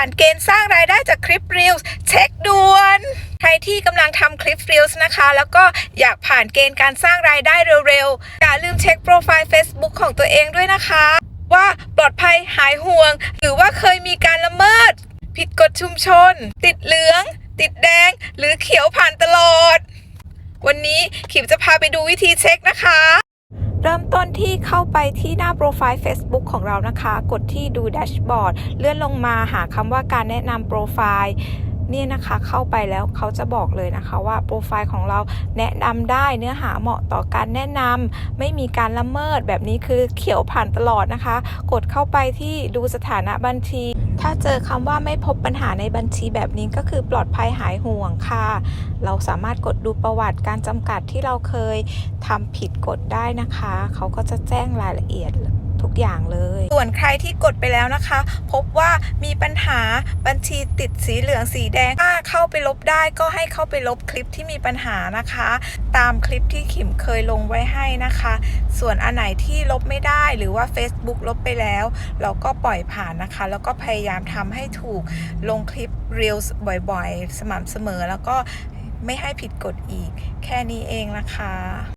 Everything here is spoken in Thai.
ผ่านเกณฑ์สร้างรายได้จากคลิป Reels เช็คด่วนใครที่กำลังทำคลิป Reels นะคะ แล้วก็อยากผ่านเกณฑ์การสร้างรายได้เร็วๆอย่าลืมเช็คโปรไฟล์ Facebook ของตัวเองด้วยนะคะ ว่าปลอดภัยหายห่วง หรือว่าเคยมีการละเมิด ผิดกฎชุมชน ติดเหลือง ติดแดง หรือเขียวผ่านตลอด วันนี้ขิมจะพาไปดูวิธีเช็คนะคะ เริ่มต้นที่เข้าไปที่หน้าโปรไฟล์ Facebook ของเรานะคะ กดที่ดูแดชบอร์ด เลื่อนลงมาหาคำว่าการแนะนำโปรไฟล์ นี่ยนะคะเข้าไปแล้วเขาจะบอกเลยนะคะว่าโปรไฟล์ของเราแนะนำได้เนื้อหาเหมาะต่อการแนะนำไม่มีการละเมิดแบบนี้คือเขียวผ่านตลอดนะคะ กดเข้าไปที่ดูสถานะบัญชี ถ้าเจอคำว่าไม่พบปัญหาในบัญชีแบบนี้ก็คือปลอดภัยหายห่วงค่ะ เราสามารถกดดูประวัติการจำกัดที่เราเคยทำผิดกฎได้นะคะ เขาก็จะแจ้งรายละเอียด ทุกอย่างเลย ส่วนใครที่กดไปแล้วนะคะ พบว่ามีปัญหาบัญชีติดสีเหลืองสีแดงถ้าเข้าไปลบได้ก็ให้เข้าไปลบคลิปที่มีปัญหานะคะ ตามคลิปที่ขิมเคยลงไว้ให้นะคะ ส่วนอันไหนที่ลบไม่ได้หรือว่า Facebook ลบไปแล้ว เราก็ปล่อยผ่านนะคะ แล้วก็พยายามทำให้ถูกลงคลิป Reels บ่อยๆ สม่ำเสมอแล้วก็ไม่ให้ผิดกฎอีก แค่นี้เองนะคะ